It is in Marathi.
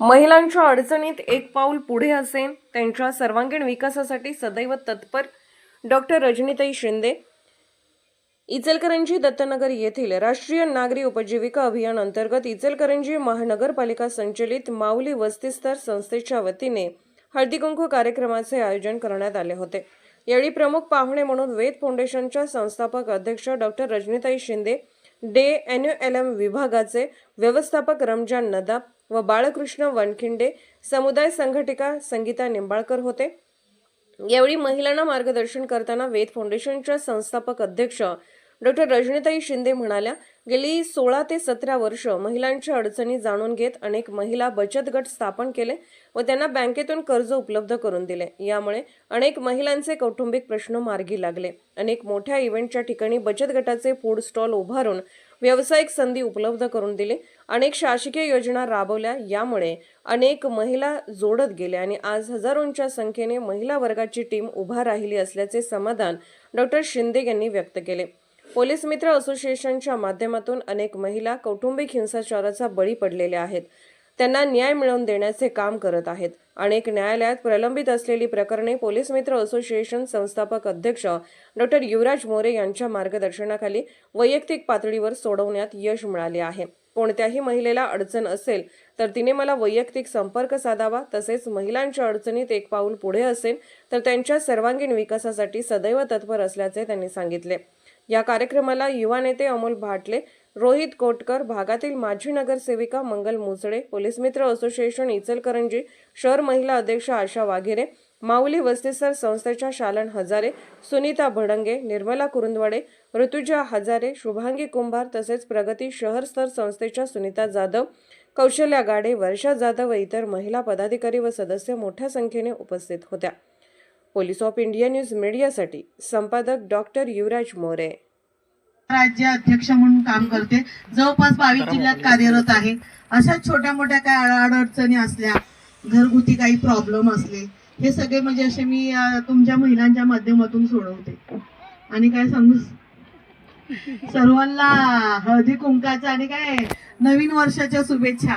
महिलांच्या अडचणीत एक पाऊल पुढे असेल त्यांच्या सर्वांगीण विकासासाठी सदैव तत्पर डॉक्टर रजनीताई शिंदे. इचलकरंजी दत्तनगर येथील राष्ट्रीय नागरी उपजीविका अभियान अंतर्गत इचलकरंजी महानगरपालिका संचलित माऊली वस्तीस्तर संस्थेच्या वतीने हळदीकुंकू कार्यक्रमाचे आयोजन करण्यात आले होते. यावेळी प्रमुख पाहुणे म्हणून वेद फाउंडेशनच्या संस्थापक अध्यक्ष डॉक्टर रजनीताई शिंदे डे एन विभागाचे व्यवस्थापक रमजान नदाब व बाळकृष्ण वनखिंडे समुदाय संघटिका संगीता निंबाळकर होते. यावेळी महिलांना मार्गदर्शन करताना वेद फाउंडेशनच्या संस्थापक अध्यक्ष डॉक्टर रजनीताई शिंदे म्हणाल्या गेली सोळा ते सतरा वर्ष महिलांच्या अडचणी जाणून घेत अनेक महिला बचत गट स्थापन केले व त्यांना बँकेतून कर्ज उपलब्ध करून दिले. यामुळे अनेक महिलांचे कौटुंबिक प्रश्न मार्गी लागले. अनेक मोठ्या इव्हेंटच्या ठिकाणी बचत गटाचे फूड स्टॉल उभारून व्यावसायिक संधी उपलब्ध करून दिले. अनेक शासकीय योजना राबवल्या. यामुळे अनेक महिला जोडत गेल्या आणि आज हजारोंच्या संख्येने महिला वर्गाची टीम उभा राहिली असल्याचे समाधान डॉक्टर शिंदे यांनी व्यक्त केले. पोलीस मित्र असोसिएशनच्या माध्यमातून अनेक महिला कौटुंबिक हिंसाचाराचा बळी पडलेल्या आहेत. त्यांना न्याय मिळवून देण्याचे काम करत आहेत. अनेक न्यायालयात प्रलंबित असलेली प्रकरणे पोलीस मित्र असोसिएशन संस्थापक अध्यक्ष डॉक्टर युवराज मोरे यांच्या मार्गदर्शनाखाली वैयक्तिक पातळीवर सोडवण्यात यश मिळाले आहे. कोणत्याही महिलेला अडचण असेल तर तिने मला वैयक्तिक संपर्क साधावा तसेच महिलांच्या अडचणीत एक पाऊल पुढे असेल तर त्यांच्या सर्वांगीण विकासासाठी सदैव तत्पर असल्याचे त्यांनी सांगितले. या कार्यक्रमाला युवा नेते अमोल भाटले रोहित कोटकर भागातील माजी नगरसेविका मंगल मुसळे पोलीस मित्र असोसिएशन इचलकरंजी शहर महिला अध्यक्ष आशा वाघेरे माऊली वस्तीसर संस्थेच्या शालन हजारे सुनीता भडंगे निर्मला कुरुंदवाडे ऋतुजा हजारे शुभांगी कुंभार तसेच प्रगती शहर स्तर संस्थेच्या सुनीता जाधव कौशल्या गाडे वर्षा जाधव व इतर महिला पदाधिकारी व सदस्य मोठ्या संख्येने उपस्थित होत्या. पोलीस ऑफ इंडिया न्यूज मीडियासाठी संपादक डॉक्टर युवराज मोरे. राज्य अध्यक्ष म्हणून काम करते. जवळपास बावीस जिल्ह्यात कार्यरत आहे. अशा छोट्या मोठ्या काय अडचणी असल्या घरगुती काही प्रॉब्लेम असले हे सगळे म्हणजे असे मी तुमच्या महिलांच्या माध्यमातून सोडवते. आणि काय सांगू? सर्वांना हळदी कुंकाचा आणि काय नवीन वर्षाच्या शुभेच्छा.